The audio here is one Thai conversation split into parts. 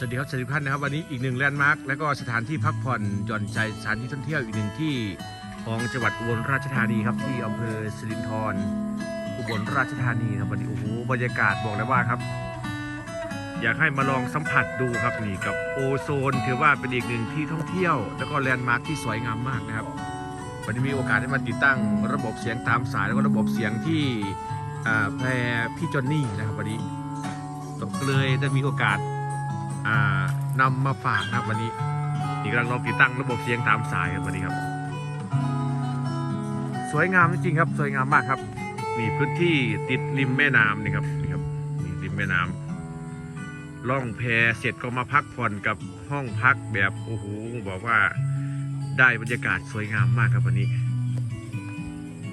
สวัสดีครับสวัสดีท่านนะครับวันนี้อีกหนึ่งแลนด์มาร์คและก็สถานที่พักผ่อนหย่อนใจสถานที่ท่องเที่ยวอีกหนึ่งที่ของจังหวัดอุบลราชธานีครับที่อำเภอสิรินธรอุบลราชธานีครับวันนี้โอ้โหบรรยากาศบอกเลยว่าครับ อยากให้มาลองสัมผัสดูครับนี่กับโอโซนถือว่าเป็นอีกหนึ่งที่ท่องเที่ยว แล้วก็แลนด์มาร์คที่สวยงามมากนะครับวันนี้มีโอกาสได้มาติดตั้งระบบเสียงตามสายแล้วก็ระบบเสียงที่แพรพี่จอนนี่นะครับวันนี้ตกเลยได้มีโอกาส นำมาฝากครับวันนี้นี่กำลังลองติดตั้งระบบเสียงตามสายครับวันนี้ครับ สวยงามจริงๆครับ สวยงามมากครับนี่พื้นที่ติดริมแม่น้ำนี่ครับนี่ครับนี่ริมแม่น้ำล่องแพเสร็จก็มาพักผ่อนกับห้องพักแบบโอ้โหบอกว่าได้บรรยากาศสวยงามมากครับวันนี้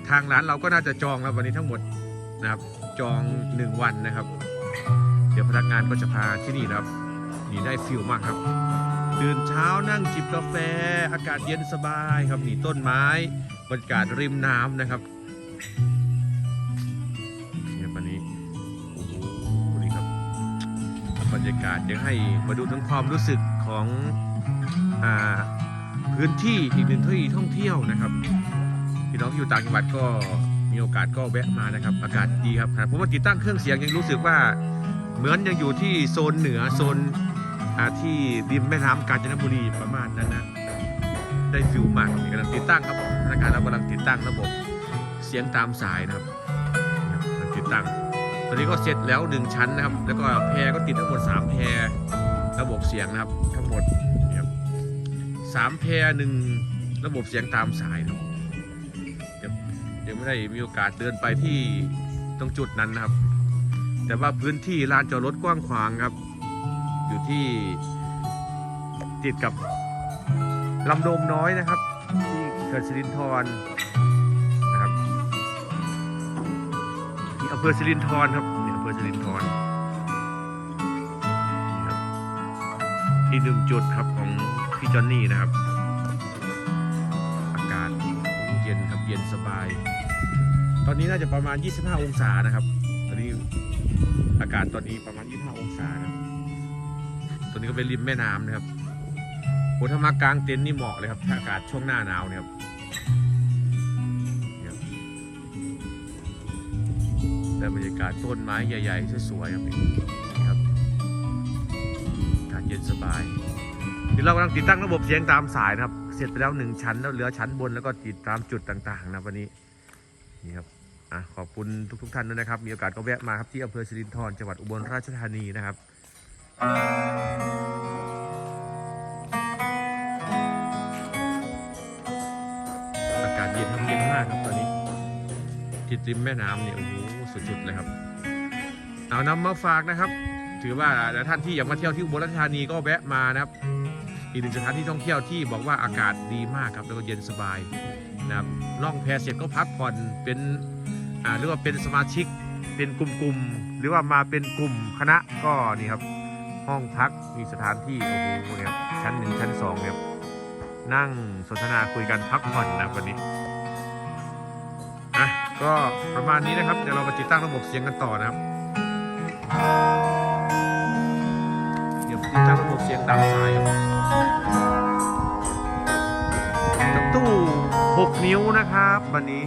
ทางร้านเราก็น่าจะจองแล้ววันนี้ทั้งหมดนะครับ จองหนึ่งวันนะครับ เดี๋ยวพนักงานก็จะพาที่นี่นะครับ นี่ได้ฟิลมากครับ ตื่นเช้านั่งจิบกาแฟ อากาศเย็นสบายครับนี่ต้นไม้บรรยากาศริมน้ำนะครับเนี่ยวันนี้โอ้โหนี่ครับบรรยากาศเดี๋ยวให้มาดูทั้งความรู้สึกของอ่าพื้นที่อีกหนึ่งที่ท่องเที่ยวนะครับพี่น้องที่อยู่ต่างจังหวัดก็มีโอกาสก็แวะมานะครับ อากาศดีครับผมว่าติดตั้งเครื่องเสียงยังรู้สึกว่าเหมือนยังอยู่ที่โซนเหนือโซน ที่ริมแม่น้ำกาญจนบุรีประมาณนั้นนะได้ฟิลมากกำลังติดตั้งครับพนักงานเรากำลังติดตั้งระบบเสียงตามสายนะครับกำลังติดตั้ง ตอนนี้ก็เสร็จแล้วหนึ่งชั้นนะครับ แล้วก็แพรก็ติดทั้งหมดสามแพรระบบเสียงนะครับ ทั้งหมดสามแพรหนึ่งระบบเสียงตามสายนะครับยวเดี๋ยวไม่ได้มีโอกาสเดินไปที่ตรงจุดนั้นนะครับ แต่ว่าพื้นที่ลานจอดรถกว้างขวางครับ อยู่ที่ติดกับลำโดมน้อยนะครับ ที่เกิดสิรินธรนะครับที่อำเภอสิรินธรครับนี่อำเภอสิรินธรนี่ครับที่หนึ่งจุดครับของพี่จอนนี่นะครับ อากาศเย็นครับเย็นสบาย ตอนนี้น่าจะประมาณ 25 องศานะครับ ตอนนี้อากาศตอนนี้ประมาณ 25 องศานะครับ ตัวนี้ก็เป็นริมแม่น้ำนะครับโหถ้ามากลางเต็นท์นี่เหมาะเลยครับ ถ้าอากาศช่วงหน้าหนาวเนี่ยครับเนี่ยได้บรรยากาศต้นไม้ใหญ่ๆสวยๆครับนี่ครับอากาศเย็นสบายเดี๋ยวเรากำลังติดตั้งระบบเสียงตามสายนะครับ เสร็จไปแล้วหนึ่งชั้นแล้วเหลือชั้นบนแล้วก็ติดตามจุดต่างๆนะวันนี้นี่ครับอะขอบคุณทุกๆท่านด้วยนะครับ มีโอกาสก็แวะมาครับที่อำเภอสิรินธรจังหวัดอุบลราชธานีนะครับ อากาศเย็นครับเย็นมากครับตอนนี้ติดริมแม่น้ำเนี่ยโอ้โหสุดๆเลยครับ เอานำมาฝากนะครับ ถือว่าท่านที่อยากมาเที่ยวที่อุบลราชธานีก็แวะมานะครับ อีกหนึ่งสถานที่ท่องเที่ยวที่บอกว่าอากาศดีมากครับแล้วก็เย็นสบายนะครับล่องแพเสร็จก็พักผ่อนเป็นหรือว่าเป็นสมาชิกเป็นกลุ่มๆหรือว่ามาเป็นกลุ่มคณะก็นี่ครับ ห้องพักมีสถานที่โอ้โหเนี่ยครับชั้นหนึ่งชั้นสองเนี่ยนั่งสนทนาคุยกันพักผ่อนนะวันนี้อะก็ประมาณนี้นะครับ เดี๋ยวเรามาติดตั้งระบบเสียงกันต่อนะครับ เดี๋ยวติดตั้งระบบเสียงตามสายครับกับตู้ 6 นิ้วนะครับ วันนี้